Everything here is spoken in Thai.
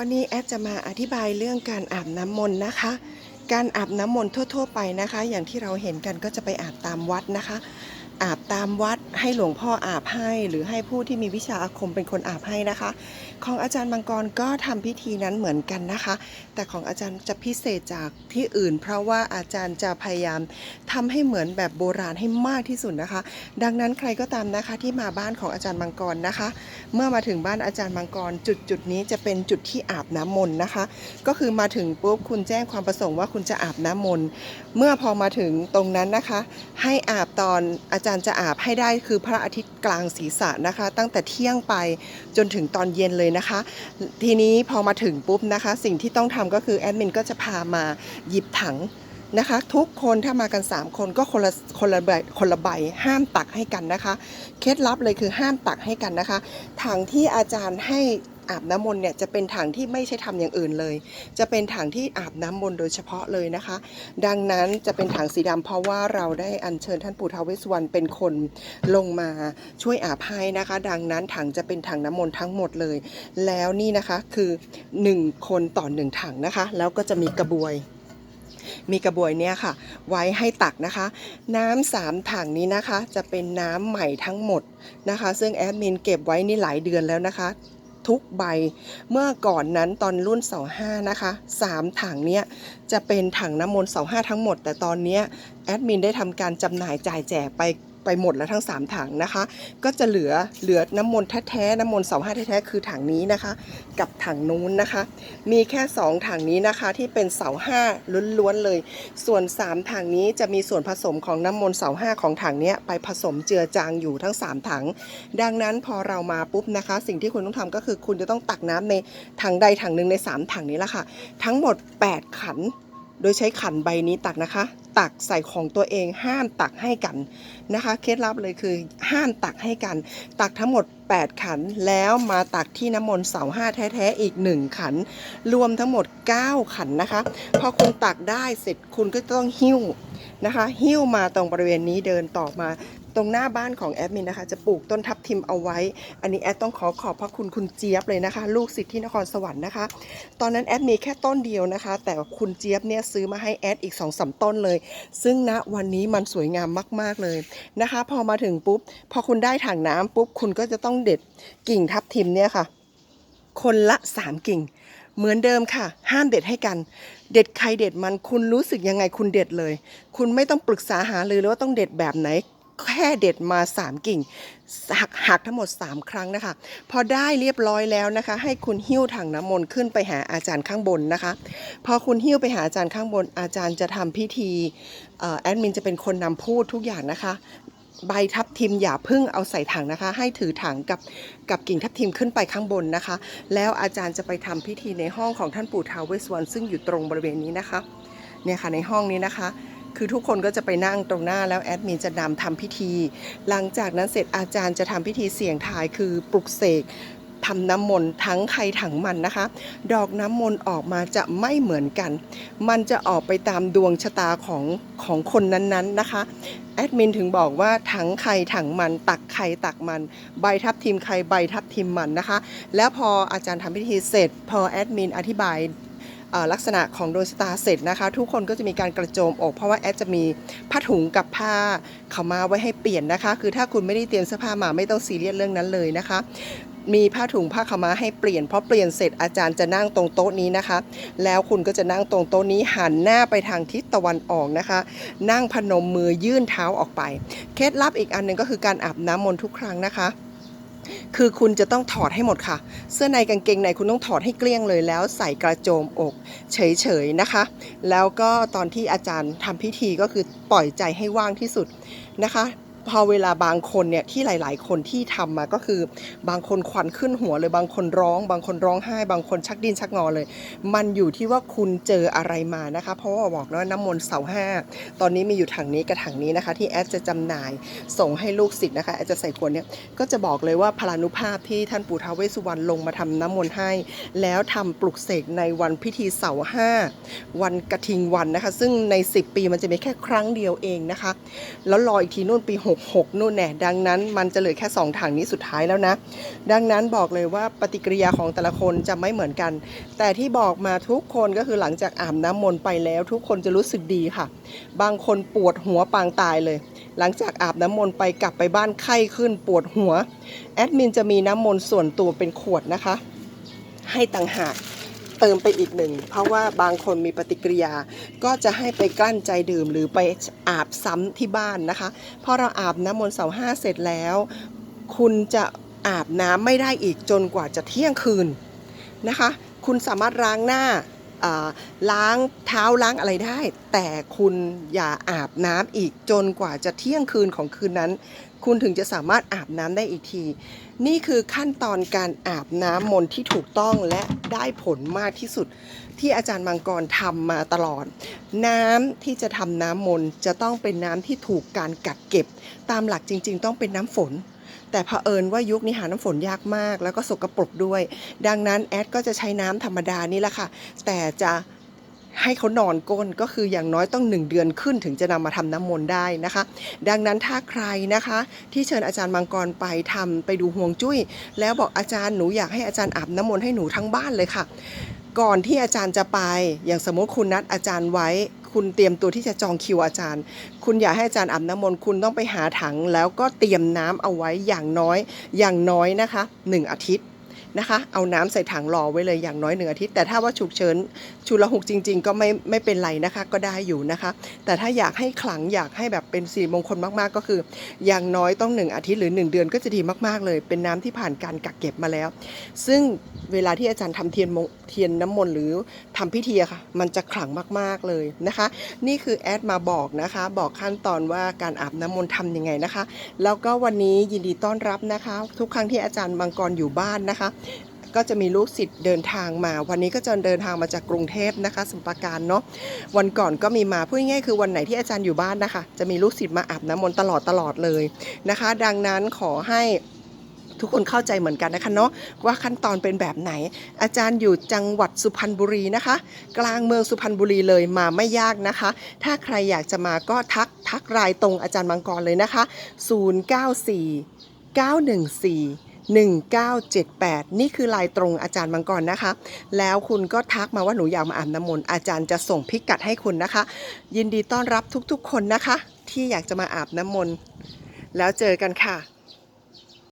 วันนี้แอดจะมาอธิบายเรื่องการอาบน้ำมนต์นะคะ การอาบน้ำมนต์ทั่ว ๆ ไปนะคะ อย่างที่เราเห็นกันก็จะไปอาบตามวัดนะคะ อาบตามวัดให้หลวงพ่ออาบให้ หรือให้ผู้ที่มีวิชาอาคมเป็นคนอาบให้นะคะ ของอาจารย์มังกรก็ทำพิธีนั้นเหมือนกันนะคะ แต่ของอาจารย์จะพิเศษจากที่อื่น เพราะว่าอาจารย์จะพยายามทำให้เหมือนแบบโบราณให้มากที่สุดนะคะ ดังนั้นใครก็ตามนะคะที่มาบ้านของอาจารย์มังกรนะคะ เมื่อมาถึงบ้านอาจารย์มังกรจุดจุดนี้จะเป็นจุดที่อาบน้ำมนต์นะคะ ก็คือมาถึงปุ๊บคุณแจ้งความประสงค์ว่าคุณจะอาบน้ำมนต์เมื่อพอมาถึงตรงนั้นนะคะ ให้อาบตอนอาจารย์การจะอาบให้ได้คือพระอาทิตย์กลางศีรษะนะคะ ตั้งแต่เที่ยงไปจนถึงตอนเย็นเลยนะคะ ทีนี้พอมาถึงปุ๊บนะคะ สิ่งที่ต้องทำก็คือแอดมินก็จะพามาหยิบถังนะคะทุกคนถ้ามากัน 3 คนก็คนละคนละใบคนละใบห้ามตักให้กันนะคะ เคล็ดลับเลยคือห้ามตักให้กันนะคะถังที่อาจารย์ให้ อาบน้ำมนต์เนี่ยจะเป็นถังที่ไม่ใช่ทำอย่างอื่นเลย จะเป็นถังที่อาบน้ำมนต์โดยเฉพาะเลยนะคะ ดังนั้นจะเป็นถังสีดำเพราะว่าเราได้อัญเชิญท่านปู่ทาวเวสสวรรณเป็นคนลงมาช่วยอาบให้นะคะ ดังนั้นถังจะเป็นถังน้ำมนต์ทั้งหมดเลย แล้วนี่นะคะคือ 1 คนต่อ 1 ถังนะคะ แล้วก็จะมีกระบวยมีกระบวยเนี่ยค่ะ ไว้ให้ตักนะคะ น้ำสามถังนี้นะคะ จะเป็นน้ำใหม่ทั้งหมดนะคะ ซึ่งแอดมินเก็บไว้นี่หลายเดือนแล้วนะคะ ทุกใบ เมื่อก่อนนั้นตอนรุ่น25นะคะ3ถังเนี้ยจะเป็นถังน้ำมนต์25ทั้งหมด แต่ตอนนี้แอดมินได้ทำการจำหน่ายจ่ายแจกไป ไปหมดแล้วทั้ง 3 ถังนะคะ ก็จะเหลือเหลือน้ำมนต์แท้ๆน้ำมนต์25แท้ๆคือถังนี้นะคะ กับถังนู้นนะคะ มีแค่ 2 ถังนี้นะคะที่เป็นเสาห้าล้วนๆเลย ส่วน 3 ถังนี้จะมีส่วนผสมของน้ำมนต์เสาห้าของถังนี้ไปผสมเจือจางอยู่ทั้ง 3 ถัง ดังนั้นพอเรามาปุ๊บนะคะ สิ่งที่คุณต้องทำก็คือคุณจะต้องตักน้ำในถังใดถังหนึ่งใน 3 ถังนี้ละค่ะ ทั้งหมด 8 ขัน โดยใช้ขันใบนี้ตักนะคะ ตักใส่ของตัวเองห้ามตักให้กันนะคะ เคล็ดลับเลยคือห้ามตักให้กัน ตักทั้งหมด 8 ขันแล้วมาตักที่น้ำมนต์เสาห้าแท้ๆอีก 1 ขัน รวมทั้งหมด 9 ขันนะคะ พอคุณตักได้เสร็จคุณก็ต้องหิ้วนะคะ หิ้วมาตรงบริเวณนี้เดินต่อมา ตรงหน้าบ้านของแอดมินนะคะ จะปลูกต้นทับทิมเอาไว้ อันนี้แอดต้องขอขอบพระคุณคุณเจี๊ยบเลยนะคะ ลูกศิษย์ที่นครสวรรค์นะคะ ตอนนั้นแอดมีแค่ต้นเดียวนะคะ แต่คุณเจี๊ยบเนี่ยซื้อมาให้แอดอีก2อสต้นเลย ซึ่งณวันนี้มันสวยงามมาก ๆเลยนะคะ พอมาถึงปุ๊บ พอคุณได้ถังน้ำปุ๊บคุณก็จะต้องเด็ดกิ่งทับทิมเนี่ยค่ะ คนละ 3 กิ่งเหมือนเดิมค่ะ ห้ามเด็ดให้กัน เด็ดใครเด็ดมันคุณรู้สึกยังไงคุณเด็ดเลย คุณไม่ต้องปรึกษาหาเลยว่าต้องเด็ดแบบไหน แค่เด็ดมา 3 กิ่งหักหักทั้งหมด 3 ครั้งนะคะ พอได้เรียบร้อยแล้วนะคะ ให้คุณหิ้วถังน้ำมนต์ขึ้นไปหาอาจารย์ข้างบนนะคะ พอคุณหิ้วไปหาอาจารย์ข้างบน อาจารย์จะทำพิธีออแอดมินจะเป็นคนนำพูดทุกอย่างนะคะใบทับทิมอย่าพึ่งเอาใส่ถังนะคะ ให้ถือถังกับกับกิ่งทับทิมขึ้นไปข้างบนนะคะ แล้วอาจารย์จะไปทำพิธีในห้องของท่านปู่ท้าวเวสสวรรณซึ่งอยู่ตรงบริเวณนี้นะคะ เนี่ยค่ะในห้องนี้นะคะ คือทุกคนก็จะไปนั่งตรงหน้าแล้วแอดมินจะนำทำพิธี หลังจากนั้นเสร็จอาจารย์จะทำพิธีเสี่ยงทายคือปลุกเสกทำน้ำมนต์ทั้งใครถังมันนะคะ ดอกน้ำมนต์ออกมาจะไม่เหมือนกัน มันจะออกไปตามดวงชะตาของของคนนั้นๆนะคะแอดมินถึงบอกว่าถังใครถังมันตักใครตักมัน ใบทับทิมใครใบทับทิมมันนะคะ แล้วพออาจารย์ทำพิธีเสร็จ พอแอดมินอธิบาย ลักษณะของดวงชะตาเสร็จนะคะ ทุกคนก็จะมีการกระโจมอก เพราะว่าแอดจะมีผ้าถุงกับผ้าขามาไว้ให้เปลี่ยนนะคะ คือถ้าคุณไม่ได้เตรียมเสื้อผ้ามาไม่ต้องซีเรียสเรื่องนั้นเลยนะคะมีผ้าถุงผ้าขาม้าให้เปลี่ยนเพอเปลี่ยนเสร็จอาจารย์จะนั่งตรงโต๊ะนี้นะคะ แล้วคุณก็จะนั่งตรงโต๊ะนี้หันหน้าไปทางทิศตะวันออกนะคะ นั่งพนมมือยื่นเท้าออกไป เคล็ดลับอีกอันหนึ่งก็คือการอาบน้ำมนต์ทุกครั้งนะคะ คือคุณจะต้องถอดให้หมดค่ะ เสื้อในกางเกงในคุณต้องถอดให้เกลี้ยงเลยแล้วใส่กระโจมอก เฉยๆนะคะ แล้วก็ตอนที่อาจารย์ทำพิธีก็คือปล่อยใจให้ว่างที่สุดนะคะ พอเวลาบางคนเนี่ยที่หลาย ๆ คนที่ทำมาก็คือบางคนควันขึ้นหัวเลยบางคนร้อง บางคนร้องไห้ บางคนชักดินชักงอเลย มันอยู่ที่ว่าคุณเจออะไรมานะคะ เพราะว่าบอกแล้วน้ำมนต์เสาห้าตอนนี้มีอยู่ถังนี้กับถังนี้นะคะ ที่แอดจะจำหน่ายส่งให้ลูกศิษย์นะคะแอดจะใส่ขวดเนี่ยก็จะบอกเลยว่าพลานุภาพที่ท่านปู่ท้าวเวสสุวรรณลงมาทำน้ำมนต์ให้ แล้วทำปลุกเสกในวันพิธีเสาห้าวันกระทิงวันนะคะ ซึ่งใน 10 ปีมันจะมีแค่ครั้งเดียวเองนะคะ แล้วรออีกทีนู่นปี66 นู่นแน่ดังนั้นมันจะเหลือแค่ 2 ถังนี้สุดท้ายแล้วนะ ดังนั้นบอกเลยว่าปฏิกิริยาของแต่ละคนจะไม่เหมือนกัน แต่ที่บอกมาทุกคนก็คือหลังจากอาบน้ำมนต์ไปแล้ว ทุกคนจะรู้สึกดีค่ะ บางคนปวดหัวปางตายเลย หลังจากอาบน้ำมนต์ไปกลับไปบ้านไข้ขึ้นปวดหัวแอดมินจะมีน้ำมนต์ส่วนตัวเป็นขวดนะคะ ให้ต่างหาก เติมไปอีกหนึ่ง เพราะว่าบางคนมีปฏิกิริยา ก็จะให้ไปกลั้นใจดื่มหรือไปอาบซ้ำที่บ้านนะคะ พอเราอาบน้ำมนต์เสาห้าเสร็จแล้ว คุณจะอาบน้ำไม่ได้อีกจนกว่าจะเที่ยงคืนนะคะ คุณสามารถล้างหน้าอ่าล้างเท้าล้างอะไรได้ แต่คุณอย่าอาบน้ำอีกจนกว่าจะเที่ยงคืนของคืนนั้น คุณถึงจะสามารถอาบน้ำได้อีกที นี่คือขั้นตอนการอาบน้ำมนต์ที่ถูกต้องและได้ผลมากที่สุด ที่อาจารย์มังกรทำมาตลอด น้ำที่จะทำน้ำมนต์จะต้องเป็นน้ำที่ถูกการกักเก็บ ตามหลักจริง ๆ ต้องเป็นน้ำฝนแต่เผอิญว่ายุคนี้หาน้ำฝนยากมาก แล้วก็สกปรกด้วย ดังนั้นแอดก็จะใช้น้ำธรรมดานี่แหละค่ะ แต่จะ ให้เขานอนก้นก็คืออย่างน้อยต้องหนึ่งเดือนขึ้นถึงจะนำมาทำน้ำมนต์ได้นะคะ ดังนั้นถ้าใครนะคะ ที่เชิญอาจารย์มังกรไปทำไปดูห่วงจุ้ย แล้วบอกอาจารย์หนูอยากให้อาจารย์อาบน้ำมนต์ให้หนูทั้งบ้านเลยค่ะ ก่อนที่อาจารย์จะไป อย่างสมมติคุณนัดอาจารย์ไว้คุณเตรียมตัวที่จะจองคิวอาจารย์ คุณอยากให้อาจารย์อาบน้ำมนต์ คุณต้องไปหาถัง แล้วก็เตรียมน้ำเอาไว้อย่างน้อย อย่างน้อยนะคะหนึ่งอาทิตย์ นะคะ เอาน้ำใส่ถังรอไว้เลยอย่างน้อยหนึ่งอาทิตย์ แต่ถ้าว่าฉุกเฉินชุลหุกจริง ๆ ก็ไม่ไม่เป็นไรนะคะ ก็ได้อยู่นะคะ แต่ถ้าอยากให้ขลังอยากให้แบบเป็นสีมงคลมากๆ ก็คือ อย่างน้อยต้องหนึ่งอาทิตย์หรือหนึ่งเดือนก็จะดีมากๆเลย เป็นน้ำที่ผ่านการกักเก็บมาแล้ว ซึ่ง เวลาที่อาจารย์ทำเทียนเทียนน้ำมนต์หรือทำพิธีค่ะ มันจะขลังมากๆเลยนะคะ นี่คือแอดมาบอกนะคะ บอกขั้นตอนว่าการอาบน้ำมนต์ทำยังไงนะคะ แล้วก็วันนี้ยินดีต้อนรับนะคะ ทุกครั้งที่อาจารย์มังกรอยู่บ้านนะคะก็จะมีลูกศิษย์เดินทางมา วันนี้ก็จะเดินทางมาจากกรุงเทพนะคะสมุทรปราการเนาะวันก่อนก็มีมาพูดง่ายๆคือวันไหนที่อาจารย์อยู่บ้านนะคะ จะมีลูกศิษย์มาอาบน้ำมนต์ตลอดตลอดเลยนะคะ ดังนั้นขอให้ ทุกคนเข้าใจเหมือนกันนะคะเนาะว่าขั้นตอนเป็นแบบไหน อาจารย์อยู่จังหวัดสุพรรณบุรีนะคะ กลางเมืองสุพรรณบุรีเลยมาไม่ยากนะคะ ถ้าใครอยากจะมาก็ทักทักรายตรงอาจารย์มังกรเลยนะคะ 094 914 1978 นี่คือลายตรงอาจารย์มังกรนะคะ แล้วคุณก็ทักมาว่าหนูอยากมาอาบน้ำมนต์อาจารย์จะส่งพิกัดให้คุณนะคะ ยินดีต้อนรับทุกๆคนนะคะ ที่อยากจะมาอาบน้ำมนต์แล้วเจอกันค่ะ